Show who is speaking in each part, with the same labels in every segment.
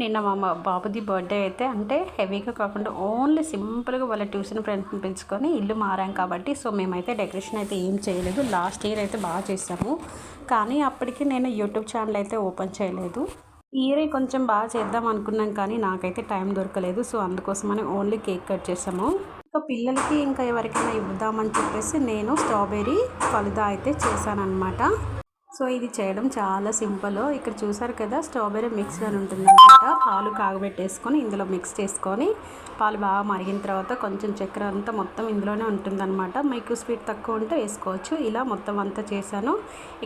Speaker 1: నిన్న మా మా బాబుది బర్త్డే అయితే అంటే హెవీగా కాకుండా ఓన్లీ సింపుల్గా వాళ్ళ ట్యూషన్ ఫ్రెండ్స్ని పిలుచుకొని ఇల్లు మారాం కాబట్టి సో మేమైతే డెకరేషన్ అయితే ఏం చేయలేదు. లాస్ట్ ఇయర్ అయితే బాగా చేసాము కానీ అప్పటికి నేను యూట్యూబ్ ఛానల్ అయితే ఓపెన్ చేయలేదు. ఇయరే ఇయర్ కొంచెం బాగా చేద్దాం అనుకున్నాం కానీ నాకైతే టైం దొరకలేదు. సో అందుకోసమని ఓన్లీ కేక్ కట్ చేసాము ఇంకా పిల్లలకి ఇంకా ఎవరికైనా ఇవ్వదామని చెప్పేసి నేను స్ట్రాబెర్రీ ఫలుదా అయితే చేశానన్నమాట. సో ఇది చేయడం చాలా సింపుల్. ఇక్కడ చూసారు కదా స్ట్రాబెర్రీ మిక్స్డ్ అని ఉంటుంది అనమాట పాలు కాగబెట్టేసుకొని ఇందులో మిక్స్ చేసుకొని పాలు బాగా మరిగిన తర్వాత కొంచెం చక్కెర అంతా మొత్తం ఇందులోనే ఉంటుందన్నమాట. మీకు స్వీట్ తక్కువ ఉంటే వేసుకోవచ్చు. ఇలా మొత్తం అంతా చేశాను.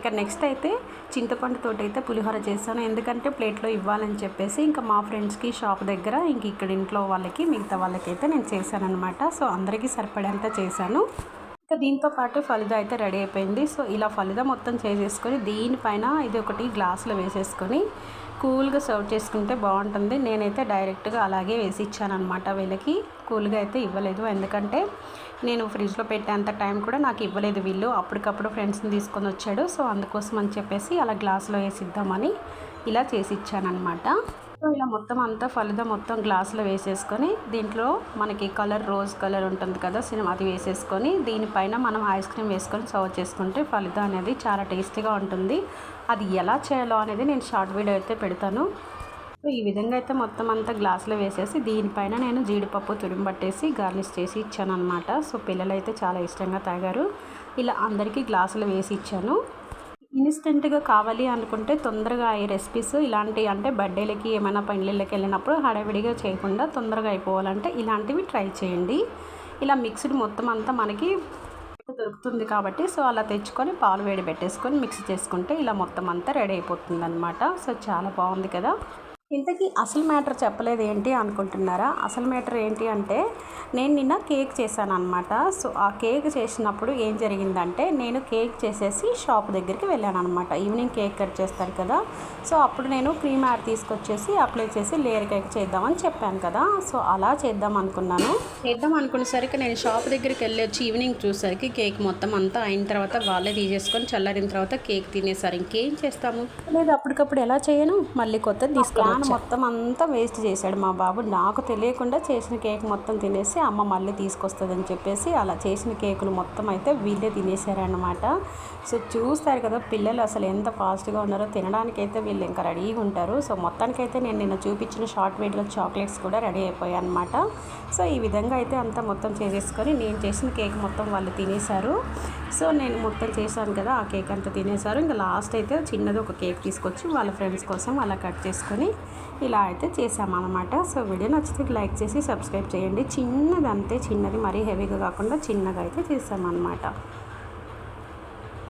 Speaker 1: ఇక నెక్స్ట్ అయితే చింతపండుతోటి అయితే పులిహోర చేశాను. ఎందుకంటే ప్లేట్లో ఇవ్వాలని చెప్పేసి ఇంకా మా ఫ్రెండ్స్కి షాప్ దగ్గర ఇంక ఇక్కడ ఇంట్లో వాళ్ళకి మిగతా వాళ్ళకైతే నేను చేశాను అనమాట సో అందరికీ సరిపడేంత చేశాను. ఇంకా దీంతో పాటు ఫలిదా అయితే రెడీ అయిపోయింది. సో ఇలా ఫలిదా మొత్తం చేసేసుకొని దీనిపైన ఇది ఒకటి గ్లాసులో వేసేసుకొని కూల్గా సర్వ్ చేసుకుంటే బాగుంటుంది. నేనైతే డైరెక్ట్గా అలాగే వేసి ఇచ్చానమాట వీళ్ళకి కూల్గా అయితే ఇవ్వలేదు. ఎందుకంటే నేను ఫ్రిడ్జ్లో పెట్టేంత టైం కూడా నాకు ఇవ్వలేదు వీళ్ళు. అప్పటికప్పుడు ఫ్రెండ్స్ని తీసుకొని వచ్చాడు. సో అందుకోసం అని చెప్పేసి అలా గ్లాసులో వేసి ఇద్దామని ఇలా చేసి ఇచ్చానమాట సో ఇలా మొత్తం అంతా ఫలిదా మొత్తం గ్లాసులో వేసేసుకొని దీంట్లో మనకి కలర్ రోజ్ కలర్ ఉంటుంది కదా సినిమా అది వేసేసుకొని దీనిపైన మనం ఐస్ క్రీమ్ వేసుకొని సర్వ్ చేసుకుంటే ఫలిదా అనేది చాలా టేస్టీగా ఉంటుంది. అది ఎలా చేయాలో అనేది నేను షార్ట్ వీడియో అయితే పెడతాను. సో ఈ విధంగా అయితే మొత్తం అంతా గ్లాసులో వేసేసి దీనిపైన నేను జీడిపప్పు తురిమి పట్టేసి గార్నిష్ చేసి ఇచ్చాను అనమాట సో పిల్లలు అయితే చాలా ఇష్టంగా తాగారు. ఇలా అందరికీ గ్లాసులు వేసి ఇచ్చాను. ఇన్స్టెంట్గా కావాలి అనుకుంటే తొందరగా ఈ రెసిపీస్ ఇలాంటి అంటే బర్త్డేలకి ఏమైనా పెళ్ళిళ్ళకి వెళ్ళినప్పుడు హడావిడిగా చేయకుండా తొందరగా అయిపోవాలంటే ఇలాంటివి ట్రై చేయండి. ఇలా మిక్స్డ్ మొత్తం అంతా మనకి దొరుకుతుంది కాబట్టి సో అలా తెచ్చుకొని పాలు వేడి పెట్టేసుకొని మిక్స్ చేసుకుంటే ఇలా మొత్తం అంతా రెడీ అయిపోతుంది అనమాట సో చాలా బాగుంది కదా. ఇంతకీ అసలు మ్యాటర్ చెప్పలేదు ఏంటి అనుకుంటున్నారా? అసలు మ్యాటర్ ఏంటి అంటే నేను నిన్న కేక్ చేశాను అనమాట సో ఆ కేక్ చేసినప్పుడు ఏం జరిగిందంటే నేను కేక్ చేసేసి షాప్ దగ్గరికి వెళ్ళాను అనమాట ఈవినింగ్ కేక్ కట్ చేస్తారు కదా. సో అప్పుడు నేను క్రీమ్ యాడ్ తీసుకొచ్చేసి అప్లై చేసి లేయర్ కేక్ చేద్దామని చెప్పాను కదా. సో అలా చేద్దాం అనుకున్నాను. చేద్దాం అనుకునేసరికి నేను షాప్ దగ్గరికి వెళ్ళి వచ్చి ఈవినింగ్ చూసరికి కేక్ మొత్తం అంతా అయిన తర్వాత వాళ్ళే తీసేసుకొని చల్లారిన తర్వాత కేక్ తినేసారు. ఇంకేం చేస్తాము? లేదు అప్పటికప్పుడు ఎలా చేయను? మళ్ళీ కొత్తది నాన్న మొత్తం అంతా వేస్ట్ చేశాడు మా బాబు. నాకు తెలియకుండా చేసిన కేక్ మొత్తం తినేసి అమ్మ మళ్ళీ తీసుకొస్తుందని చెప్పేసి అలా చేసిన కేకులు మొత్తం అయితే వీళ్ళే తినేసారనమాట సో చూస్తారు కదా పిల్లలు అసలు ఎంత ఫాస్ట్గా ఉన్నారో తినడానికైతే వీళ్ళు ఇంకా రెడీగా ఉంటారు. సో మొత్తానికైతే నేను నిన్న చూపించిన షార్ట్ వీడియో చాక్లెట్స్ కూడా రెడీ అయిపోయాయి అనమాట సో ఈ విధంగా అయితే అంతా మొత్తం చేసేసుకొని నేను చేసిన కేక్ మొత్తం వాళ్ళు తినేశారు. సో నేను మొత్తం చేశాను కదా ఆ కేక్ అంతా తినేశారు. ఇంకా లాస్ట్ అయితే చిన్నది ఒక కేక్ తీసుకొచ్చి వాళ్ళ ఫ్రెండ్స్ కోసం అలా కట్ చేసుకొని ఇలా అయితే చేసామన్నమాట సో వీడియో నచ్చితే లైక్ చేసి సబ్స్క్రైబ్ చేయండి. చిన్నది అంతే చిన్నది మరీ హెవీగా కాకుండా చిన్నగా అయితే చేసామన్నమాట